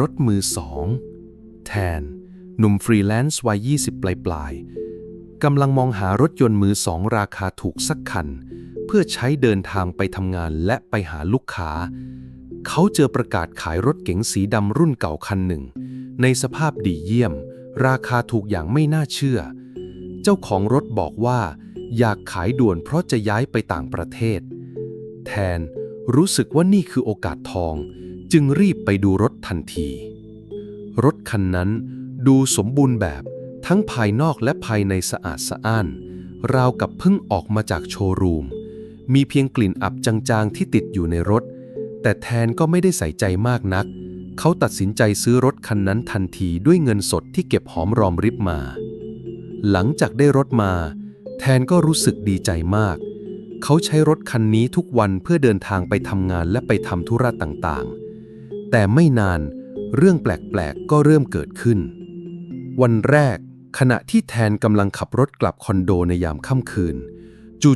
รถมือสองแทน หนุ่มฟรีแลนซ์วัย 20 ปลายปลายๆกำลังมองหารถยนต์มือสองราคาถูกสักคัน เพื่อใช้เดินทางไปทำงานและไปหาลูกค้า เขาเจอประกาศขายรถเก๋งสีดำรุ่นเก่าคันหนึ่ง ในสภาพดีเยี่ยม ราคาถูกอย่างไม่น่าเชื่อ เจ้าของรถบอกว่า อยากขายด่วนเพราะจะย้ายไปต่างประเทศ แทนรู้สึกว่านี่คือโอกาสทอง จึงรีบไปดูรถทันที รถคันนั้นดูสมบูรณ์แบบทั้งภายนอกและภายในสะอาดสะอ้าน ราวกับเพิ่งออกมาจากโชว์รูม มีเพียงกลิ่นอับจางๆที่ติดอยู่ในรถ แต่แทนก็ไม่ได้ใส่ใจมากนัก เขาตัดสินใจซื้อรถคันนั้นทันทีด้วยเงินสดที่เก็บหอมรอมริบมา หลังจากได้รถมา แทนก็รู้สึกดีใจมาก เขาใช้รถคันนี้ทุกวันเพื่อเดินทางไปทำงานและไปทำธุระต่างๆ แต่ไม่นานเรื่องแปลกๆ ก็เริ่มเกิดขึ้น วันแรก ขณะที่แทนกำลังขับรถกลับคอนโดในยามค่ำคืน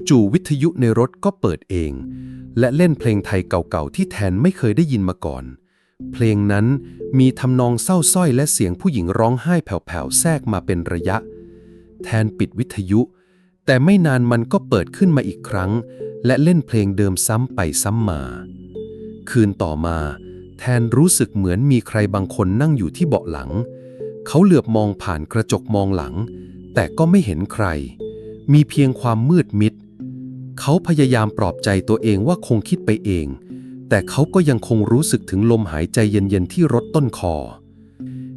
จู่ๆวิทยุในรถก็เปิดเอง และเล่นเพลงไทยเก่าๆ ที่แทนไม่เคยได้ยินมาก่อน เพลงนั้นมีทำนองเศร้าส้อยและเสียงผู้หญิงร้องไห้แผ่วๆ แทรกมาเป็นระยะ แทนปิดวิทยุ แต่ไม่นานมันก็เปิดขึ้นมาอีกครั้ง และเล่นเพลงเดิมซ้ำไปซ้ำมา คืนต่อมา แทนรู้สึกเหมือนมีใครบางคนนั่งอยู่ที่เบาะหลัง เขาเหลือบมองผ่านกระจกมองหลัง แต่ก็ไม่เห็นใคร มีเพียงความมืดมิด เขาพยายามปลอบใจตัวเองว่าคงคิดไปเอง แต่เขาก็ยังคงรู้สึกถึงลมหายใจเย็นๆที่รถต้นคอ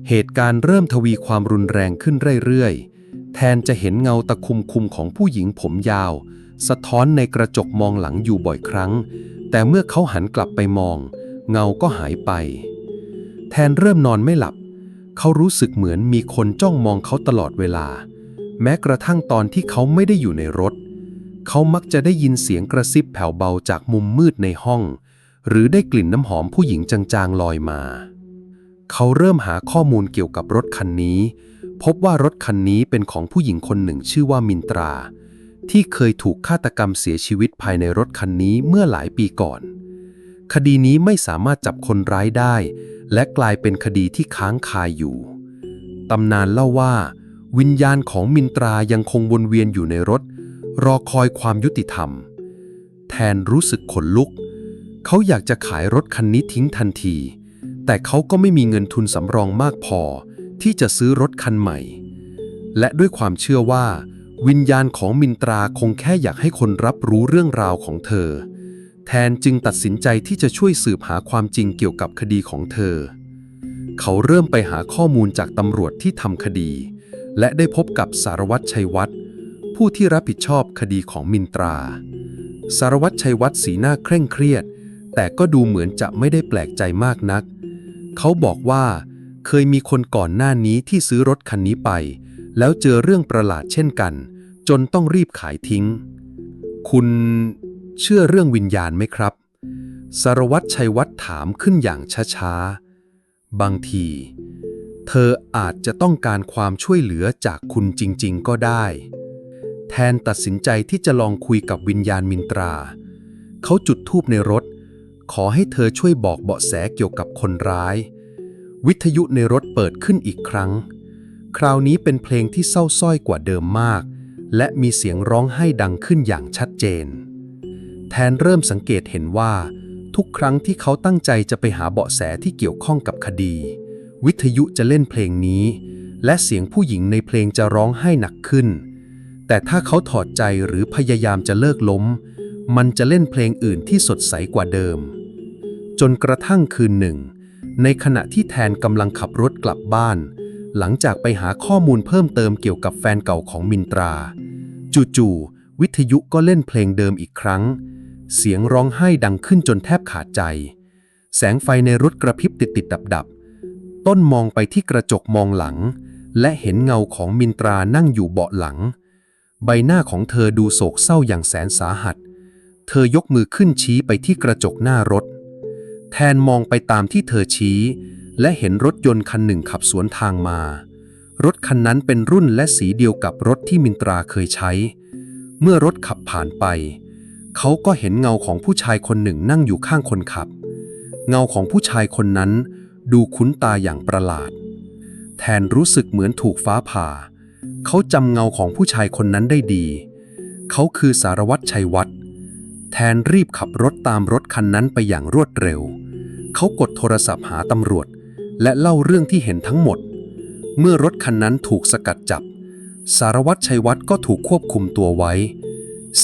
เหตุการณ์เริ่มทวีความรุนแรงขึ้นเรื่อยๆ แทนจะเห็นเงาตะคุมคุมของผู้หญิงผมยาว สะท้อนในกระจกมองหลังอยู่บ่อยครั้ง แต่เมื่อเขาหันกลับไปมอง เงาก็หายไป แทนเริ่มนอนไม่หลับ เขารู้สึกเหมือนมีคนจ้องมองเขาตลอดเวลา แม้กระทั่งตอนที่เขาไม่ได้อยู่ในรถ เขามักจะได้ยินเสียงกระซิบแผ่วเบาจากมุมมืดในห้อง หรือได้กลิ่นน้ำหอมผู้หญิงจางๆลอยมา เขาเริ่มหาข้อมูลเกี่ยวกับรถคันนี้ พบว่ารถคันนี้เป็นของผู้หญิงคนหนึ่งชื่อว่ามินตราที่เคยถูกฆาตกรรมเสียชีวิตภายในรถคันนี้เมื่อหลายปีก่อน คดีนี้ไม่สามารถจับคนร้ายได้ และกลายเป็นคดีที่ค้างคายอยู่ ตำนานเล่าว่า วิญญาณของมินตรายังคงวนเวียนอยู่ในรถ รอคอยความยุติธรรม แทนรู้สึกขนลุก เขาอยากจะขายรถคันนี้ทิ้งทันที แต่เขาก็ไม่มีเงินทุนสำรองมากพอ ที่จะซื้อรถคันใหม่ และด้วยความเชื่อว่า วิญญาณของมินตราคงแค่อยากให้คนรับรู้เรื่องราวของเธอ แทนจึงตัดสินใจที่จะช่วยสืบหาความจริงเกี่ยวกับคดีของเธอ เขาเริ่มไปหาข้อมูลจากตำรวจที่ทำคดี และได้พบกับสารวัตรชัยวัฒน์ผู้ที่รับผิดชอบคดีของมินตรา สารวัตรชัยวัฒน์สีหน้าเคร่งเครียด แต่ก็ดูเหมือนจะไม่ได้แปลกใจมากนัก เขาบอกว่า เคยมีคนก่อนหน้านี้ที่ซื้อรถคันนี้ไป แล้วเจอเรื่องประหลาดเช่นกัน จนต้องรีบขายทิ้ง คุณ เชื่อเรื่องวิญญาณไหมครับ สารวัตรชัยวัฒน์ถามขึ้นอย่างช้าๆ บางที เธออาจจะต้องการความช่วยเหลือจากคุณจริงๆ ก็ได้ แทนตัดสินใจที่จะลองคุยกับวิญญาณมินตรา เขาจุดธูปในรถ ขอให้เธอช่วยบอกเบาะแสเกี่ยวกับคนร้าย วิทยุในรถเปิดขึ้นอีกครั้ง คราวนี้เป็นเพลงที่เศร้าสร้อยกว่าเดิมมากและมีเสียงร้องไห้ดังขึ้นอย่างชัดเจน แทนเริ่มสังเกตเห็นว่า ทุกครั้งที่เขาตั้งใจจะไปหาเบาะแสที่เกี่ยวข้องกับคดี วิทยุจะเล่นเพลงนี้ และเสียงผู้หญิงในเพลงจะร้องไห้หนักขึ้น แต่ถ้าเขาถอดใจหรือพยายามจะเลิกล้ม มันจะเล่นเพลงอื่นที่สดใสกว่าเดิม จนกระทั่งคืนหนึ่ง ในขณะที่แทนกำลังขับรถกลับบ้าน หลังจากไปหาข้อมูลเพิ่มเติมเกี่ยวกับแฟนเก่าของมินตรา จู่ๆวิทยุก็เล่นเพลงเดิมอีกครั้ง เสียงร้องไห้ดังขึ้นจนแทบขาดใจ แสงไฟในรถกระพริบติดๆดับๆต้นมองไปที่กระจกมองหลัง และเห็นเงาของมินตรานั่งอยู่เบาะหลัง ใบหน้าของเธอดูโศกเศร้าอย่างแสนสาหัส เธอยกมือขึ้นชี้ไปที่กระจกหน้ารถ แทนมองไปตามที่เธอชี้ และเห็นรถยนต์คันหนึ่งขับสวนทางมา รถคันนั้นเป็นรุ่นและสีเดียวกับรถที่มินตราเคยใช้ เมื่อรถขับผ่านไปเขาก็เห็นเงาของผู้ชายคนหนึ่งนั่งอยู่ข้างคนขับ เงาของผู้ชายคนนั้นดูคุ้นตาอย่างประหลาด แทนรู้สึกเหมือนถูกฟ้าผ่า เขาจำเงาของผู้ชายคนนั้นได้ดี เขาคือสารวัตรชัยวัฒน์แทนรีบขับรถตามรถคันนั้นไปอย่างรวดเร็ว เขากดโทรศัพท์หาตำรวจ และเล่าเรื่องที่เห็นทั้งหมด เมื่อรถคันนั้นถูกสกัดจับ สารวัตรชัยวัฒน์ก็ถูกควบคุมตัวไว้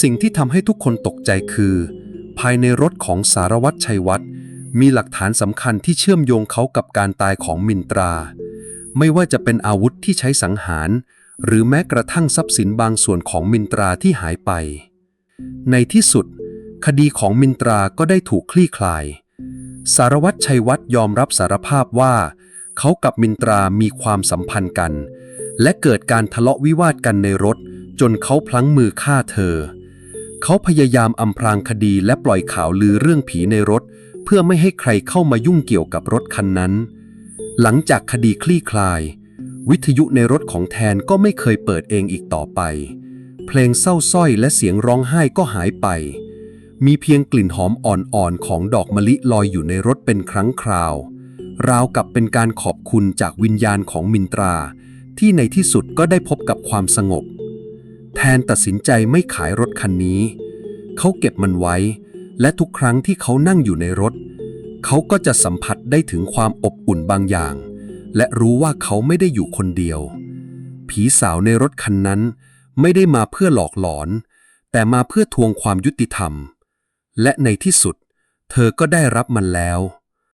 สิ่งที่ทำให้ทุกคนตกใจคือ ภายในรถของสารวัตรชัยวัฒน์มีหลักฐานสำคัญที่เชื่อมโยงเขากับการตายของมินตรา ไม่ว่าจะเป็นอาวุธที่ใช้สังหาร หรือแม้กระทั่งทรัพย์สินบางส่วนของมินตราที่หายไป ในที่สุด คดีของมินตราก็ได้ถูกคลี่คลาย สารวัตรชัยวัฒน์ยอมรับสารภาพว่า เขากับมินตรามีความสัมพันธ์กัน และเกิดการทะเลาะวิวาทกันในรถ จนเขาพลั้งมือฆ่าเธอ เขาพยายามอำพรางคดีและปล่อยข่าวลือเรื่องผีในรถ เพื่อไม่ให้ใครเข้ามายุ่งเกี่ยวกับรถคันนั้น หลังจากคดีคลี่คลาย วิทยุในรถของแทนก็ไม่เคยเปิดเองอีกต่อไป เพลงเศร้าสร้อยและเสียงร้องไห้ก็หายไป มีเพียงกลิ่นหอมอ่อนๆของดอกมะลิลอยอยู่ในรถเป็นครั้งคราว ราวกับเป็นการขอบคุณจากวิญญาณของมินตรา ที่ในที่สุดก็ได้พบกับความสงบ แทนตัดสินใจไม่ขายรถคันนี้ เขาเก็บมันไว้ และทุกครั้งที่เขานั่งอยู่ในรถ เขาก็จะสัมผัสได้ถึงความอบอุ่นบางอย่าง และรู้ว่าเขาไม่ได้อยู่คนเดียว ผีสาวในรถคันนั้น ไม่ได้มาเพื่อหลอกหลอน แต่มาเพื่อทวงความยุติธรรม และในที่สุด เธอก็ได้รับมันแล้ว